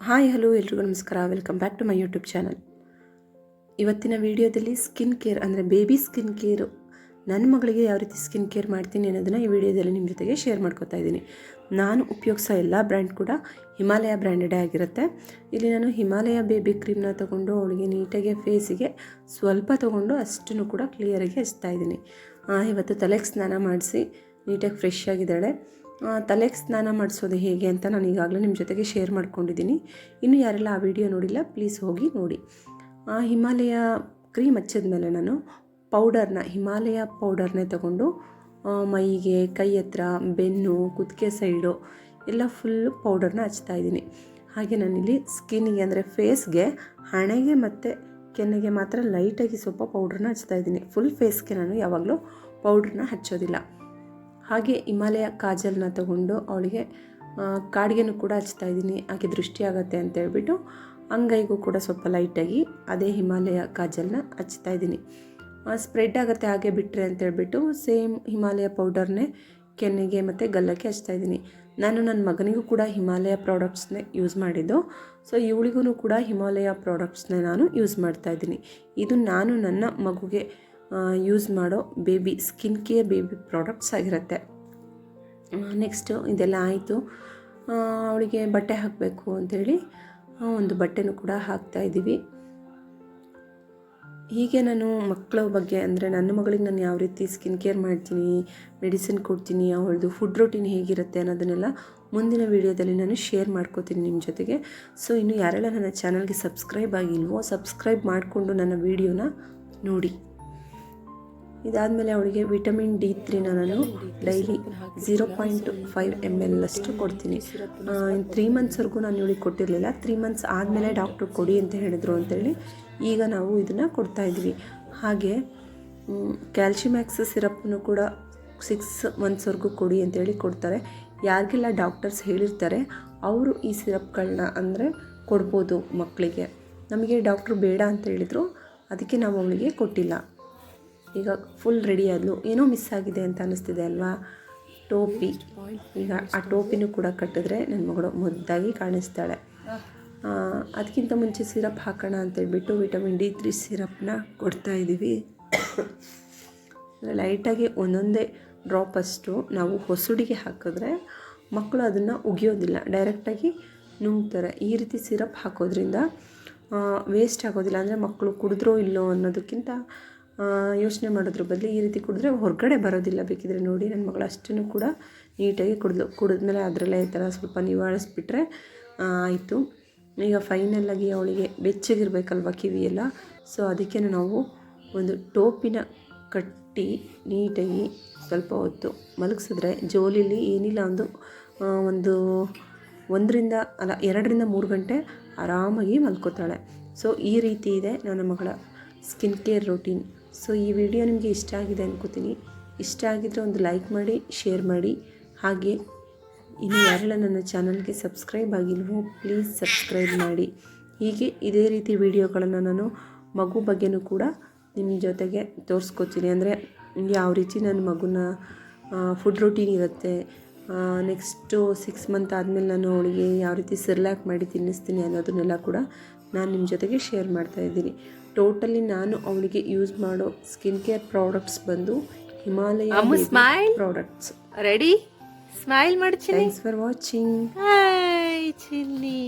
Hi, hello, ಎಲ್ರಿಗೂ ನಮಸ್ಕಾರ. Welcome back to my YouTube channel ಇವತ್ತಿನ ವಿಡಿಯೋದಲ್ಲಿ ಸ್ಕಿನ್ ಕೇರ್ ಅಂದರೆ ಬೇಬಿ ಸ್ಕಿನ್ ಕೇರು ನನ್ನ ಮಗಳಿಗೆ ಯಾವ ರೀತಿ ಸ್ಕಿನ್ ಕೇರ್ ಮಾಡ್ತೀನಿ ಅನ್ನೋದನ್ನು ಈ ವಿಡಿಯೋದಲ್ಲಿ ನಿಮ್ಮ ಜೊತೆಗೆ ಶೇರ್ ಮಾಡ್ಕೊತಾ ಇದ್ದೀನಿ. ನಾನು ಉಪಯೋಗಿಸೋ ಎಲ್ಲ ಬ್ರ್ಯಾಂಡ್ ಕೂಡ ಹಿಮಾಲಯ ಬ್ರ್ಯಾಂಡೆಡೇ ಆಗಿರುತ್ತೆ. ಇಲ್ಲಿ ನಾನು ಹಿಮಾಲಯ ಬೇಬಿ ಕ್ರೀಮ್ನ ತೊಗೊಂಡು, ಅವಳಿಗೆ ನೀಟಾಗಿ ಫೇಸಿಗೆ ಸ್ವಲ್ಪ ತೊಗೊಂಡು ಅಷ್ಟನ್ನು ಕೂಡ ಕ್ಲಿಯರಾಗಿ ಹಚ್ತಾ ಇದ್ದೀನಿ. ಇವತ್ತು ತಲೆಗೆ ಸ್ನಾನ ಮಾಡಿಸಿ ನೀಟಾಗಿ ಫ್ರೆಶ್ ಆಗಿದ್ದಾಳೆ. ತಲೆಗೆ ಸ್ನಾನ ಮಾಡಿಸೋದು ಹೇಗೆ ಅಂತ ನಾನು ಈಗಾಗಲೇ ನಿಮ್ಮ ಜೊತೆಗೆ ಶೇರ್ ಮಾಡ್ಕೊಂಡಿದ್ದೀನಿ. ಇನ್ನು ಯಾರೆಲ್ಲ ಆ ವಿಡಿಯೋ ನೋಡಿಲ್ಲ ಪ್ಲೀಸ್ ಹೋಗಿ ನೋಡಿ. ಆ, ಹಿಮಾಲಯ ಕ್ರೀಮ್ ಹಚ್ಚಿದ ಮೇಲೆ ನಾನು ಪೌಡರ್ನ ಹಿಮಾಲಯ ಪೌಡರ್ನೇ ತಗೊಂಡು ಮೈಗೆ, ಕೈ ಹತ್ರ, ಬೆನ್ನು, ಕುತ್ತಿಗೆ ಸೈಡು ಎಲ್ಲ ಫುಲ್ಲು ಪೌಡರ್ನ ಹಚ್ತಾ ಇದ್ದೀನಿ. ಹಾಗೆ ನಾನಿಲ್ಲಿ ಸ್ಕಿನ್ನಿಗೆ ಅಂದರೆ ಫೇಸ್ಗೆ ಹಣೆಗೆ ಮತ್ತು ಕೆನ್ನೆಗೆ ಮಾತ್ರ ಲೈಟಾಗಿ ಸ್ವಲ್ಪ ಪೌಡ್ರನ್ನ ಹಚ್ತಾ ಇದ್ದೀನಿ. ಫುಲ್ ಫೇಸ್ಗೆ ನಾನು ಯಾವಾಗಲೂ ಪೌಡ್ರನ್ನ ಹಚ್ಚೋದಿಲ್ಲ. ಹಾಗೆ ಹಿಮಾಲಯ ಕಾಜಲ್ನ ತಗೊಂಡು ಅವಳಿಗೆ ಕಾಡಿಗೆನೂ ಕೂಡ ಹಚ್ತಾ ಇದ್ದೀನಿ, ಆಕೆ ದೃಷ್ಟಿ ಆಗುತ್ತೆ ಅಂತ ಹೇಳ್ಬಿಟ್ಟು ಅಂಗೈಗೂ ಕೂಡ ಸ್ವಲ್ಪ ಲೈಟಾಗಿ ಅದೇ ಹಿಮಾಲಯ ಕಾಜಲ್ನ ಹಚ್ತಾ ಇದ್ದೀನಿ. ಸ್ಪ್ರೆಡ್ ಆಗುತ್ತೆ ಹಾಗೆ ಬಿಟ್ಟರೆ ಅಂತ ಹೇಳ್ಬಿಟ್ಟು ಸೇಮ್ ಹಿಮಾಲಯ ಪೌಡರ್ನೇ ಕೆನ್ನೆಗೆ ಮತ್ತು ಗಲ್ಲಕ್ಕೆ ಹಚ್ತಾ ಇದ್ದೀನಿ. ನಾನು ನನ್ನ ಮಗನಿಗೂ ಕೂಡ ಹಿಮಾಲಯ ಪ್ರಾಡಕ್ಟ್ಸ್ನೇ ಯೂಸ್ ಮಾಡಿದ್ದು, ಸೊ ಇವಳಿಗೂ ಕೂಡ ಹಿಮಾಲಯ ಪ್ರಾಡಕ್ಟ್ಸ್ನೇ ನಾನು ಯೂಸ್ ಮಾಡ್ತಾ ಇದ್ದೀನಿ. ಇದು ನಾನು ನನ್ನ ಮಗುಗೆ ಯೂಸ್ ಮಾಡೋ baby skin care baby products ಆಗಿರುತ್ತೆ. ನೆಕ್ಸ್ಟು ಇದೆಲ್ಲ ಆಯಿತು. ಅವಳಿಗೆ ಬಟ್ಟೆ ಹಾಕಬೇಕು ಅಂಥೇಳಿ ಒಂದು ಬಟ್ಟೆನೂ ಕೂಡ ಹಾಕ್ತಾ ಇದ್ದೀವಿ. ಹೀಗೆ ನಾನು ಮಕ್ಕಳ ಬಗ್ಗೆ ಅಂದರೆ ನನ್ನ ಮಗಳಿಗೆ ನಾನು ಯಾವ ರೀತಿ ಸ್ಕಿನ್ ಕೇರ್ ಮಾಡ್ತೀನಿ ಮೆಡಿಸಿನ್ ಕೊಡ್ತೀನಿ ಅವಳದು ಫುಡ್ ರೊಟೀನ್ ಹೇಗಿರುತ್ತೆ ಅನ್ನೋದನ್ನೆಲ್ಲ ಮುಂದಿನ ವಿಡಿಯೋದಲ್ಲಿ ನಾನು ಶೇರ್ ಮಾಡ್ಕೋತೀನಿ ನಿಮ್ಮ ಜೊತೆಗೆ. ಸೊ ಇನ್ನು ಯಾರೆಲ್ಲ ನನ್ನ ಚಾನಲ್ಗೆ ಸಬ್ಸ್ಕ್ರೈಬ್ ಆಗಿಲ್ವೋ ಸಬ್ಸ್ಕ್ರೈಬ್ ಮಾಡಿಕೊಂಡು ನನ್ನ ವೀಡಿಯೋನ ನೋಡಿ. ಇದಾದಮೇಲೆ ಅವಳಿಗೆ ವಿಟಮಿನ್ ಡಿ ತ್ರೀನ ನಾನು daily zero point five M L ಅಷ್ಟು ಕೊಡ್ತೀನಿ. ತ್ರೀ ಮಂತ್ಸ್ವರೆಗೂ ನಾನು ಇವಳಿಗೆ ಕೊಟ್ಟಿರಲಿಲ್ಲ. ತ್ರೀ ಮಂತ್ಸ್ ಆದಮೇಲೆ ಡಾಕ್ಟ್ರು ಕೊಡಿ ಅಂತ ಹೇಳಿದರು ಅಂತೇಳಿ ಈಗ ನಾವು ಇದನ್ನು ಕೊಡ್ತಾ ಇದ್ವಿ. ಹಾಗೆ ಕ್ಯಾಲ್ಶಿಮ್ಯಾಕ್ಸ್ ಸಿರಪ್ನು ಕೂಡ ಸಿಕ್ಸ್ ಮಂತ್ಸ್ವರೆಗೂ ಕೊಡಿ ಅಂತೇಳಿ ಕೊಡ್ತಾರೆ. ಯಾರಿಗೆಲ್ಲ ಡಾಕ್ಟರ್ಸ್ ಹೇಳಿರ್ತಾರೆ, ಅವರು ಈ ಸಿರಪ್ಗಳನ್ನ ಅಂದರೆ ಕೊಡ್ಬೋದು ಮಕ್ಕಳಿಗೆ ನಮಗೆ ಡಾಕ್ಟ್ರು ಬೇಡ ಅಂತ ಹೇಳಿದರು, ಅದಕ್ಕೆ ನಾವು ಅವಳಿಗೆ ಕೊಟ್ಟಿಲ್ಲ. ಈಗ ಫುಲ್ ರೆಡಿ ಆದ್ಲು. ಏನೋ ಮಿಸ್ ಆಗಿದೆ ಅಂತ ಅನ್ನಿಸ್ತಿದೆ ಅಲ್ವಾ? ಟೋಪಿ. ಈಗ ಆ ಟೋಪಿನೂ ಕೂಡ ಕಟ್ಟಿದ್ರೆ ನನ್ನ ಮಗಳು ಮುದ್ದಾಗಿ ಕಾಣಿಸ್ತಾಳೆ. ಅದಕ್ಕಿಂತ ಮುಂಚೆ ಸಿರಪ್ ಹಾಕೋಣ ಅಂತೇಳ್ಬಿಟ್ಟು ವಿಟಮಿನ್ ಡಿ ತ್ರೀ ಸಿರಪ್ನ ಕೊಡ್ತಾ ಇದ್ದೀವಿ ಲೈಟಾಗಿ ಒಂದೊಂದೇ ಡ್ರಾಪ್ ಅಷ್ಟು ನಾವು ಹೊಸುಡಿಗೆ ಹಾಕಿದ್ರೆ ಮಕ್ಕಳು ಅದನ್ನು ಉಗಿಯೋದಿಲ್ಲ. ಡೈರೆಕ್ಟಾಗಿ ನುಂಗ್ತಾರೆ. ಈ ರೀತಿ ಸಿರಪ್ ಹಾಕೋದ್ರಿಂದ ವೇಸ್ಟ್ ಆಗೋದಿಲ್ಲ. ಅಂದರೆ ಮಕ್ಕಳು ಕುಡಿದ್ರೋ ಇಲ್ಲೋ ಅನ್ನೋದಕ್ಕಿಂತ ಯೋಚನೆ ಮಾಡೋದ್ರ ಬದಲು ಈ ರೀತಿ ಕುಡಿದ್ರೆ ಹೊರಗಡೆ ಬರೋದಿಲ್ಲ. ಬೇಕಿದ್ರೆ ನೋಡಿ ನನ್ನ ಮಗಳು ಅಷ್ಟನ್ನು ಕೂಡ ನೀಟಾಗಿ ಕುಡಿದ್ಲು. ಕುಡಿದ್ಮೇಲೆ ಅದರಲ್ಲೇ ಈ ಥರ ಸ್ವಲ್ಪ ನಿವಾರಿಸ್ಬಿಟ್ರೆ ಆಯಿತು. ಈಗ ಫೈನಲ್ಲಾಗಿ ಅವಳಿಗೆ ಬೆಚ್ಚಗಿರ್ಬೇಕಲ್ವ ಕಿವಿಯೆಲ್ಲ ಸೊ ಅದಕ್ಕೆ ನಾವು ಒಂದು ಟೋಪಿನ ಕಟ್ಟಿ ನೀಟಾಗಿ ಸ್ವಲ್ಪ ಹೊತ್ತು ಮಲಗಿಸಿದ್ರೆ ಜೋಲಿಲಿ ಏನಿಲ್ಲ ಒಂದು ಒಂದು ಒಂದರಿಂದ ಅಲ್ಲ, ಎರಡರಿಂದ ಮೂರು ಗಂಟೆ ಆರಾಮಾಗಿ ಮಲ್ಕೋತಾಳೆ. ಸೊ ಈ ರೀತಿ ಇದೆ ನನ್ನ ಮಗಳ ಸ್ಕಿನ್ ಕೇರ್ ರೂಟೀನ್ ಸೊ ಈ ವಿಡಿಯೋ ನಿಮಗೆ ಇಷ್ಟ ಆಗಿದೆ ಅನ್ಕೋತೀನಿ. ಇಷ್ಟ ಆಗಿದ್ರೆ ಒಂದು ಲೈಕ್ ಮಾಡಿ, ಶೇರ್ ಮಾಡಿ. ಹಾಗೆ ಇನ್ನು ಯಾರೆಲ್ಲ ನನ್ನ ಚಾನಲ್ಗೆ ಸಬ್ಸ್ಕ್ರೈಬ್ ಆಗಿಲ್ವೋ ಪ್ಲೀಸ್ ಸಬ್ಸ್ಕ್ರೈಬ್ ಮಾಡಿ. ಹೀಗೆ ಇದೇ ರೀತಿ ವಿಡಿಯೋಗಳನ್ನು ನಾನು ಮಗು ಬಗ್ಗೆನೂ ಕೂಡ ನಿಮ್ಮ ಜೊತೆಗೆ ತೋರಿಸ್ಕೊತೀನಿ. ಅಂದರೆ ಯಾವ ರೀತಿ ನನ್ನ ಮಗುನ ಫುಡ್ ರೂಟೀನ್ ಇರುತ್ತೆ ನೆಕ್ಸ್ಟು ಸಿಕ್ಸ್ ಮಂತ್ ಆದಮೇಲೆ ನಾನು ಅವಳಿಗೆ ಯಾವ ರೀತಿ ಸಿರ್ಲ್ಯಾಕ್ ಮಾಡಿ ತಿನ್ನಿಸ್ತೀನಿ ಅನ್ನೋದನ್ನೆಲ್ಲ ಕೂಡ ನಾನು ನಿಮ್ಮ ಜೊತೆಗೆ ಶೇರ್ ಮಾಡ್ತಾ ಇದ್ದೀನಿ. ಟೋಟಲಿ ನಾನು ಅವಳಿಗೆ ಯೂಸ್ ಮಾಡೋ ಸ್ಕಿನ್ ಕೇರ್ ಪ್ರಾಡಕ್ಟ್ಸ್ ಬಂದು Himalaya smile. Products ready smile ಮಾಡಿ thanks for watching hi Chinni.